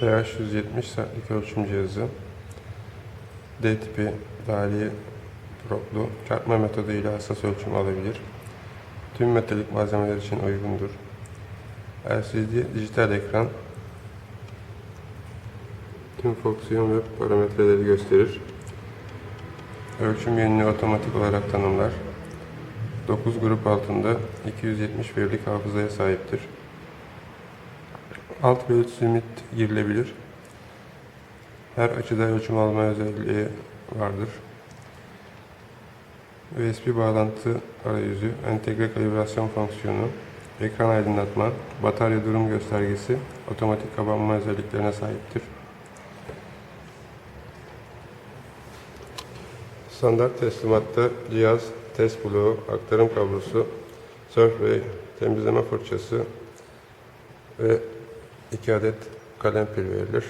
TH 170 sertlik ölçüm cihazı. D tipi dahili proplu çarpma metodu ile hassas ölçüm alabilir. Tüm metalik malzemeler için uygundur. LCD dijital ekran tüm fonksiyon ve parametreleri gösterir. Ölçüm yönünü otomatik olarak tanımlar. 9 grup altında 270 verilik hafızaya sahiptir. Alt ve üst limit girilebilir. Her açıda ölçüm alma özelliği vardır. USB bağlantı arayüzü, entegre kalibrasyon fonksiyonu, ekran aydınlatma, batarya durum göstergesi, otomatik kapanma özelliklerine sahiptir. Standart teslimatta cihaz, test bloğu, aktarım kablosu, surfray, temizleme fırçası ve 2 adet kalem pil verilir.